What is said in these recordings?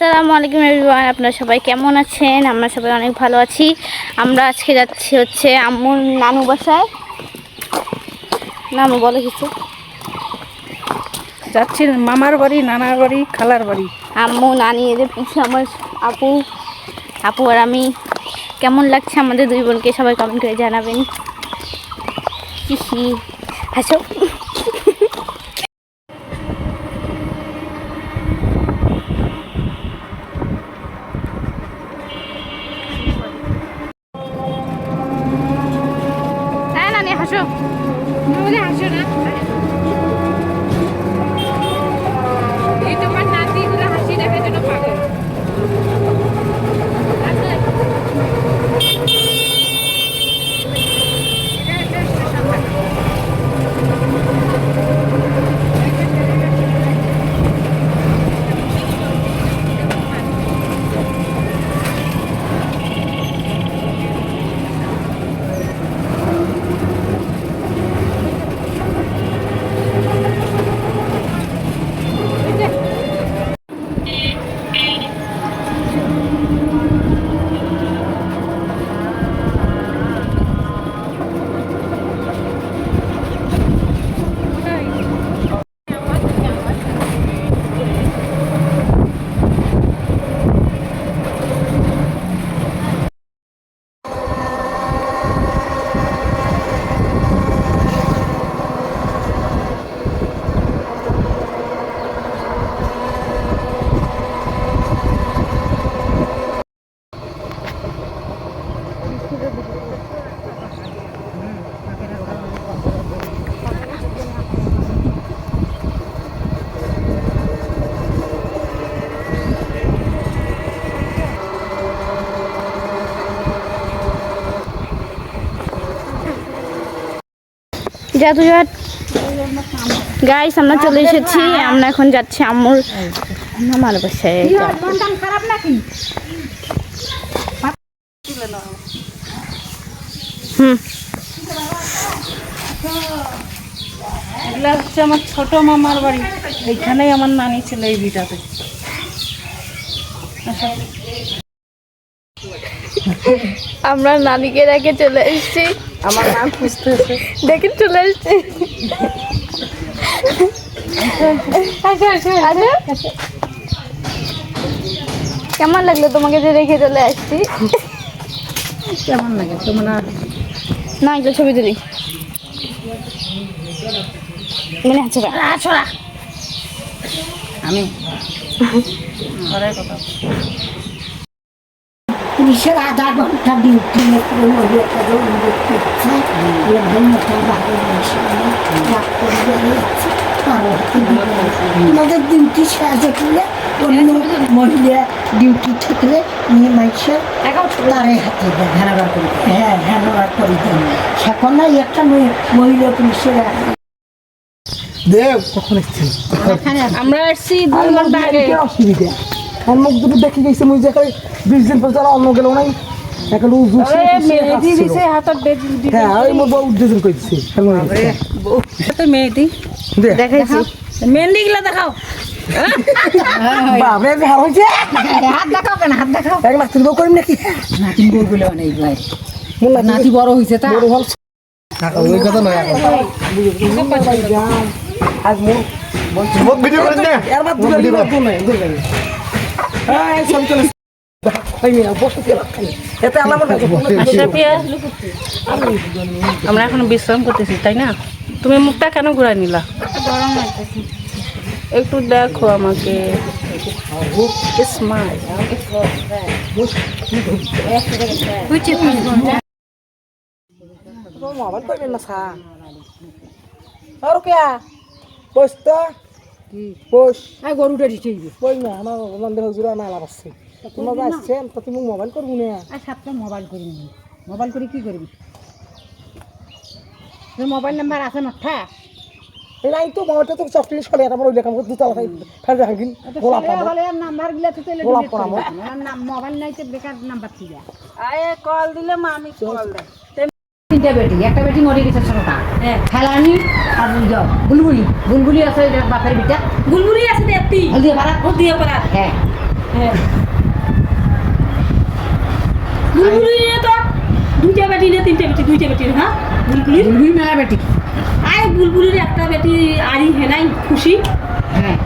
আসসালামু আলাইকুম এভরিওয়ান আপনারা সবাই কেমন আছেন? আমরা সবাই অনেক ভালো আছি। আমরা আজকে যাচ্ছি হচ্ছে আম্মুর নানু বাসায়। নানু বলে কিছু। যাচ্ছি মামার বাড়ি নানার বাড়ি খালার বাড়ি। আম্মু নানি এদের পিছিয়ে আমার আপু আপু আর আমি। কেমন লাগছে আমাদের দুই বোনকে সবাই কমেন্ট করে জানাবেন। হাসো জাদুঘাট গাইস আমরা চলে এসেছি। আমরা এখন যাচ্ছি আম্মুর খারাপ নাকি হুম। এগুলা হচ্ছে আমার ছোট মামার বাড়ি। এইখানেই আমার নানি ছিল এই ভিটাতে। আমরা নানিকে রেখে চলে এসেছি। আমার নাম খুঁজতেছে। দেখে চলে এসেছি। কেমন লাগল তোমাকে যে রেখে চলে আসছি? কেমন লাগে? তোমার না একটা ছবি তুলি। মানে আছে আমি কথা পুলিশের আধা ঘণ্টা ডিউটি আমাদের ডিউটি সাহায্য করলে অন্য মহিলা ডিউটি থাকলে মেয়ে মাইসের তারে হাতে দেয়। হ্যানোভার করে। হ্যাঁ হ্যানোভার করে দেন সেখন না একটা মহিলা পুলিশের দেব কখন আমরা আসছি দুই ঘণ্টা আগে। অসুবিধা? অন্য দুটো দেখে গেছে মুই যে বিশ দিন পর যারা অন্য গেল নাই। এখন মেহেদি দিছে হাতত বেজি হ্যাঁ ওই মোর বউ উদ্যোজন করছে দিছে মেহেদি। দেখাইছি। মেহেন্দি গুলা দেখাও। বাবরে হার হইছে। হাত দেখাও কেন? হাত দেখাও। এক লাখ তুলব করিম নাকি? নাতি বইগুলো অনেক ভাই। মোর নাতি নাতি বড় হয়েছে তা। বড় হল ওই কথা নয় আজ মোর মোর ভিডিও করেন না? এর বাদ ভিডিও করেন না দূর আমরা এখন বিশ্রাম করতেছি তাই না? তুমি মুখটা কেন ঘুরাই নিলা? একটু দেখো আমাকে। স্মাইল পাইবেন না সা আর কে বস তো বস। আর গরুটা দিতে বই না আমার নন্দের হুজুরা না। আসছেন তো তুমি মোবাইল করব না। আর সাতটা মোবাইল করি মোবাইল করে কি করবি? মোবাইল নাম্বার আছে নথা নাই তো মোবাইলটা তো চকলেট চলে আমার ওই লেখা দুতলা ফেলে রাখিন গোলাপ পাবো। হলে আর নাম্বারগুলা তো তেলে গোলাপ পড়াবো মোবাইল নাই তো বেকার নাম্বার ঠিক আয়ে কল দিলে মামি কল দেয়। তিনটা বেটি একটা বেটি মরে গেছে ছোটটা খেলানি আর ওই বুলবুলি বুলবুলি আছে বাপের বিটা? বুলবুলি আছে দেখতি হলদিয়া পাড়া। দিয়ে পারা হ্যাঁ। হ্যাঁ। বুলবুলি তো দুইটা বেটি না তিনটা বেটি দুইটা বেটি হ্যাঁ? বুলবুলি? বুলবুল মেলা বেটি। আয় বুলবুলির একটা বেটি আরি হেনাই খুশি। হ্যাঁ।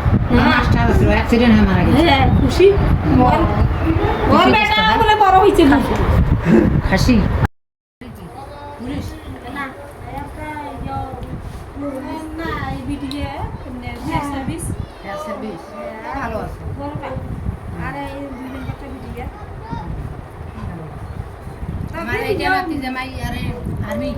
অ্যাক্সিডেন্ট হয়ে মারা গেছে। হ্যাঁ খুশি। ওর বেটা বলে বড় হয়েছে খুশি হাসি। আছে আমার এইটা বাতি জামাই আরে আর্মি